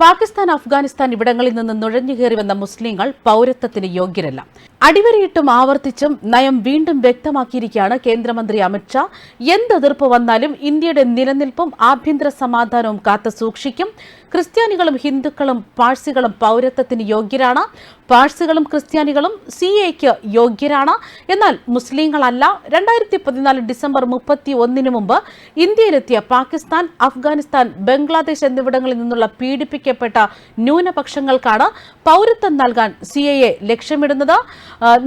പാകിസ്ഥാൻ അഫ്ഗാനിസ്ഥാൻ ഇവിടങ്ങളിൽ നിന്ന് നുഴഞ്ഞുകയറി വന്ന മുസ്ലിങ്ങൾ പൌരത്വത്തിന് യോഗ്യരല്ല. അടിവരയിട്ടും ആവർത്തിച്ചും നയം വീണ്ടും വ്യക്തമാക്കിയിരിക്കുകയാണ് കേന്ദ്രമന്ത്രി അമിത്ഷാ എന്തെതിർപ്പ് വന്നാലും ഇന്ത്യയുടെ നിലനിൽപ്പും ആഭ്യന്തര സമാധാനവും കാത്തു സൂക്ഷിക്കും. ക്രിസ്ത്യാനികളും ഹിന്ദുക്കളും പാഴ്സികളും പൗരത്വത്തിന് യോഗ്യരാണ്. പാഴ്സികളും ക്രിസ്ത്യാനികളും സി എക്ക് യോഗ്യരാണ്. എന്നാൽ മുസ്ലിങ്ങളല്ല രണ്ടായിരത്തി പതിനാല് ഡിസംബർ മുപ്പത്തി ഒന്നിന് മുമ്പ് ഇന്ത്യയിലെത്തിയ പാകിസ്ഥാൻ അഫ്ഗാനിസ്ഥാൻ ബംഗ്ലാദേശ് എന്നിവിടങ്ങളിൽ നിന്നുള്ള പീഡിപ്പിക്കപ്പെട്ട ന്യൂനപക്ഷങ്ങൾക്കാണ് പൗരത്വം നൽകാൻ സി എ ലക്ഷ്യമിടുന്നത്.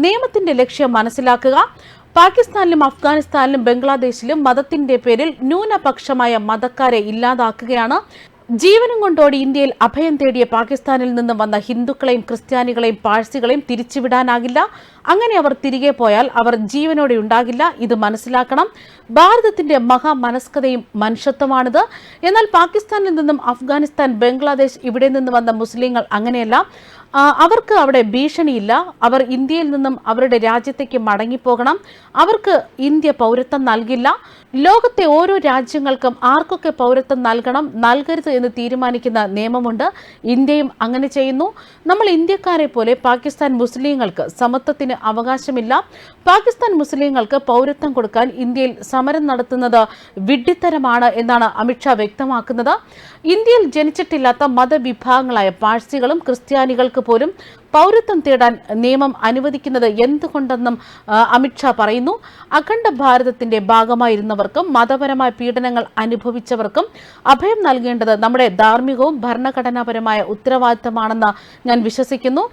നിയമത്തിന്റെ ലക്ഷ്യം മനസ്സിലാക്കുക. പാകിസ്ഥാനിലും അഫ്ഗാനിസ്ഥാനിലും ബംഗ്ലാദേശിലും മതത്തിന്റെ പേരിൽ ന്യൂനപക്ഷമായ മതക്കാരെ ഇല്ലാതാക്കുകയാണ്. ജീവനും കൊണ്ടോടി ഇന്ത്യയിൽ അഭയം തേടിയ പാകിസ്ഥാനിൽ നിന്നും വന്ന ഹിന്ദുക്കളെയും ക്രിസ്ത്യാനികളെയും പാഴ്സികളെയും തിരിച്ചുവിടാനാകില്ല. അങ്ങനെ അവർ തിരികെ പോയാൽ അവർ ജീവനോടെ ഉണ്ടാകില്ല. ഇത് മനസ്സിലാക്കണം. ഭാരതത്തിന്റെ മഹാമനസ്കതയും മനുഷ്യത്വമാണിത്. എന്നാൽ പാകിസ്ഥാനിൽ നിന്നും അഫ്ഗാനിസ്ഥാൻ ബംഗ്ലാദേശ് ഇവിടെ നിന്ന് വന്ന മുസ്ലിങ്ങൾ അങ്ങനെയല്ല. അവർക്ക് അവിടെ ഭീഷണിയില്ല. അവർ ഇന്ത്യയിൽ നിന്നും അവരുടെ രാജ്യത്തേക്ക് മടങ്ങിപ്പോകണം. അവർക്ക് ഇന്ത്യ പൗരത്വം നൽകില്ല. ലോകത്തെ ഓരോ രാജ്യങ്ങൾക്കും ആർക്കൊക്കെ പൗരത്വം നൽകണം നൽകരുത് എന്ന് തീരുമാനിക്കുന്ന നിയമമുണ്ട്. ഇന്ത്യയും അങ്ങനെ ചെയ്യുന്നു. നമ്മൾ ഇന്ത്യക്കാരെ പോലെ പാകിസ്ഥാൻ മുസ്ലിങ്ങൾക്ക് സമത്വത്തിന് അവകാശമില്ല. പാകിസ്ഥാൻ മുസ്ലിങ്ങൾക്ക് പൗരത്വം കൊടുക്കാൻ ഇന്ത്യയിൽ സമരം നടത്തുന്നത് വിഡ്ഢിത്തരമാണ് എന്നാണ് അമിത്ഷാ വ്യക്തമാക്കുന്നത്. ഇന്ത്യയിൽ ജനിച്ചിട്ടില്ലാത്ത മതവിഭാഗങ്ങളായ പാഴ്സികളും ക്രിസ്ത്യാനികൾക്ക് പോലും പൗരത്വം തേടാൻ നിയമം അനുവദിക്കുന്നത് എന്തുകൊണ്ടെന്നും അമിത്ഷാ പറയുന്നു. അഖണ്ഡ ഭാരതത്തിന്റെ ഭാഗമായിരുന്നവർക്കും മതപരമായ പീഡനങ്ങൾ അനുഭവിച്ചവർക്കും അഭയം നൽകേണ്ടത് നമ്മുടെ ധാർമ്മികവും ഭരണഘടനാപരമായ ഉത്തരവാദിത്തമാണെന്ന് ഞാൻ വിശ്വസിക്കുന്നു.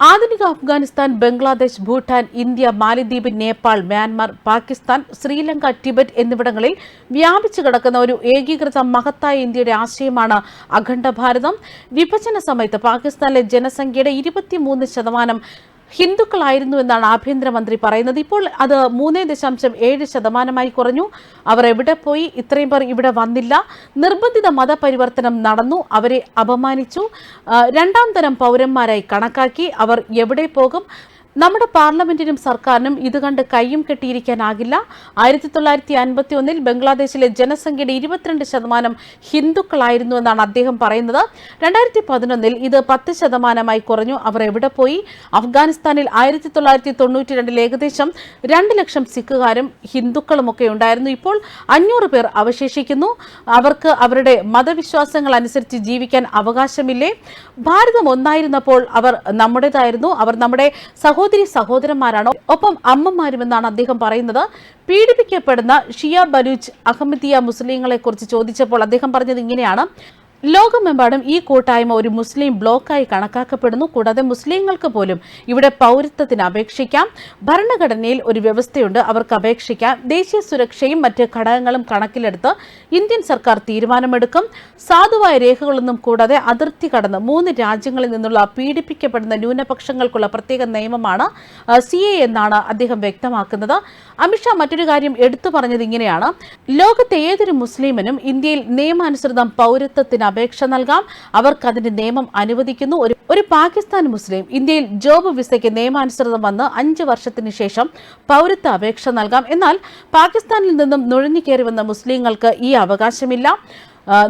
ആധുനിക അഫ്ഗാനിസ്ഥാൻ ബംഗ്ലാദേശ് ഭൂട്ടാൻ ഇന്ത്യ മാലിദ്വീപ് നേപ്പാൾ മ്യാൻമാർ പാകിസ്ഥാൻ ശ്രീലങ്ക ടിബറ്റ് എന്നിവിടങ്ങളിൽ വ്യാപിച്ചു കിടക്കുന്ന ഒരു ഏകീകൃത മഹത്തായ ഇന്ത്യയുടെ ആശയമാണ് അഖണ്ഡ ഭാരതം. വിഭജന സമയത്ത് പാകിസ്ഥാനിലെ ജനസംഖ്യയുടെ ഇരുപത്തിമൂന്ന് ശതമാനം ഹിന്ദുക്കളായിരുന്നു എന്നാണ് ആഭ്യന്തരമന്ത്രി പറയുന്നത്. ഇപ്പോൾ അത് മൂന്നേ ദശാംശം ഏഴ് ശതമാനമായി കുറഞ്ഞു. അവർ എവിടെ പോയി? ഇത്രയും പേർ ഇവിടെ വന്നില്ല. നിർബന്ധിത മതപരിവർത്തനം നടന്നു. അവരെ അപമാനിച്ചു. രണ്ടാം തരം പൗരന്മാരായി കണക്കാക്കി. അവർ എവിടെ പോകും? നമ്മുടെ പാർലമെന്റിനും സർക്കാരിനും ഇത് കണ്ട് കൈയും കെട്ടിയിരിക്കാനാകില്ല. ആയിരത്തി തൊള്ളായിരത്തി അൻപത്തി ഒന്നിൽ ബംഗ്ലാദേശിലെ ജനസംഖ്യയുടെ ഇരുപത്തിരണ്ട് ശതമാനം ഹിന്ദുക്കളായിരുന്നു എന്നാണ് അദ്ദേഹം പറയുന്നത്. രണ്ടായിരത്തി പതിനൊന്നിൽ ഇത് പത്ത് ശതമാനമായി കുറഞ്ഞു. അവർ എവിടെ പോയി? അഫ്ഗാനിസ്ഥാനിൽ ആയിരത്തി തൊള്ളായിരത്തി തൊണ്ണൂറ്റി രണ്ടിൽ ഏകദേശം രണ്ട് ലക്ഷം സിഖുകാരും ഹിന്ദുക്കളുമൊക്കെ ഉണ്ടായിരുന്നു. ഇപ്പോൾ അഞ്ഞൂറ് പേർ അവശേഷിക്കുന്നു. അവർക്ക് അവരുടെ മതവിശ്വാസങ്ങൾ അനുസരിച്ച് ജീവിക്കാൻ അവകാശമില്ലേ? ഭാരതം ഒന്നായിരുന്നപ്പോൾ അവർ നമ്മുടേതായിരുന്നു. അവർ നമ്മുടെ സഹോദരി സഹോദരന്മാരാണോ? ഒപ്പം അമ്മമാരുമെന്നാണ് അദ്ദേഹം പറയുന്നത്. പീഡിപ്പിക്കപ്പെടുന്ന ഷിയ ബലൂച്ച് അഹമ്മദിയ മുസ്ലിങ്ങളെ കുറിച്ച് ചോദിച്ചപ്പോൾ അദ്ദേഹം പറഞ്ഞത് ഇങ്ങനെയാണ്. ലോകമെമ്പാടും ഈ കൂട്ടായ്മ ഒരു മുസ്ലിം ബ്ലോക്കായി കണക്കാക്കപ്പെടുന്നു. കൂടാതെ മുസ്ലിങ്ങൾക്ക് പോലും ഇവിടെ പൗരത്വത്തിന് അപേക്ഷിക്കാം. ഭരണഘടനയിൽ ഒരു വ്യവസ്ഥയുണ്ട്. അവർക്ക് അപേക്ഷിക്കാം. ദേശീയ സുരക്ഷയും മറ്റ് ഘടകങ്ങളും കണക്കിലെടുത്ത് ഇന്ത്യൻ സർക്കാർ തീരുമാനമെടുക്കും. സാധുവായ രേഖകളൊന്നും കൂടാതെ അതിർത്തി കടന്ന് മൂന്ന് രാജ്യങ്ങളിൽ നിന്നുള്ള പീഡിപ്പിക്കപ്പെടുന്ന ന്യൂനപക്ഷങ്ങൾക്കുള്ള പ്രത്യേക നിയമമാണ് സി എ എന്നാണ് അദ്ദേഹം വ്യക്തമാക്കുന്നത്. അമിത്ഷാ മറ്റൊരു കാര്യം എടുത്തു പറഞ്ഞത് ഇങ്ങനെയാണ്. ലോകത്തെ ഏതൊരു മുസ്ലിമിനും ഇന്ത്യയിൽ നിയമാനുസൃതം പൗരത്വത്തിന് അപേക്ഷ നൽകാം. അവർക്ക് അതിന്റെ നിയമം അനുവദിക്കുന്നു. ഒരു ഒരു പാകിസ്ഥാൻ മുസ്ലിം ഇന്ത്യയിൽ ജോബ് വിസയ്ക്ക് നിയമാനുസൃതം വന്ന് അഞ്ച് വർഷത്തിന് ശേഷം പൗരത്വ അപേക്ഷ നൽകാം. എന്നാൽ പാകിസ്ഥാനിൽ നിന്നും നുഴഞ്ഞു കയറി വന്ന മുസ്ലിങ്ങൾക്ക് ഈ അവകാശമില്ല.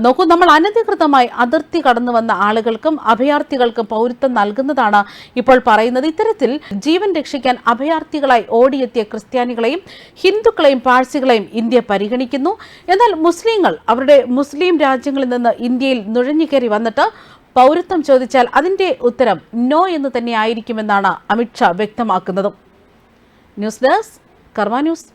നോക്കൂ നമ്മൾ അനധികൃതമായി അതിർത്തി കടന്നു വന്ന ആളുകൾക്കും അഭയാർത്ഥികൾക്കും പൗരത്വം നൽകുന്നതാണ് ഇപ്പോൾ പറയുന്നത്. ഇത്തരത്തിൽ ജീവൻ രക്ഷിക്കാൻ അഭയാർത്ഥികളായി ഓടിയെത്തിയ ക്രിസ്ത്യാനികളെയും ഹിന്ദുക്കളെയും പാഴ്സികളെയും ഇന്ത്യ പരിഗണിക്കുന്നു. എന്നാൽ മുസ്ലിങ്ങൾ അവരുടെ മുസ്ലിം രാജ്യങ്ങളിൽ നിന്ന് ഇന്ത്യയിൽ നുഴഞ്ഞുകയറി വന്നിട്ട് പൗരത്വം ചോദിച്ചാൽ അതിന്റെ ഉത്തരം നോ എന്ന് തന്നെ ആയിരിക്കുമെന്നാണ് അമിത്ഷാ വ്യക്തമാക്കുന്നത്. News desk Karma news.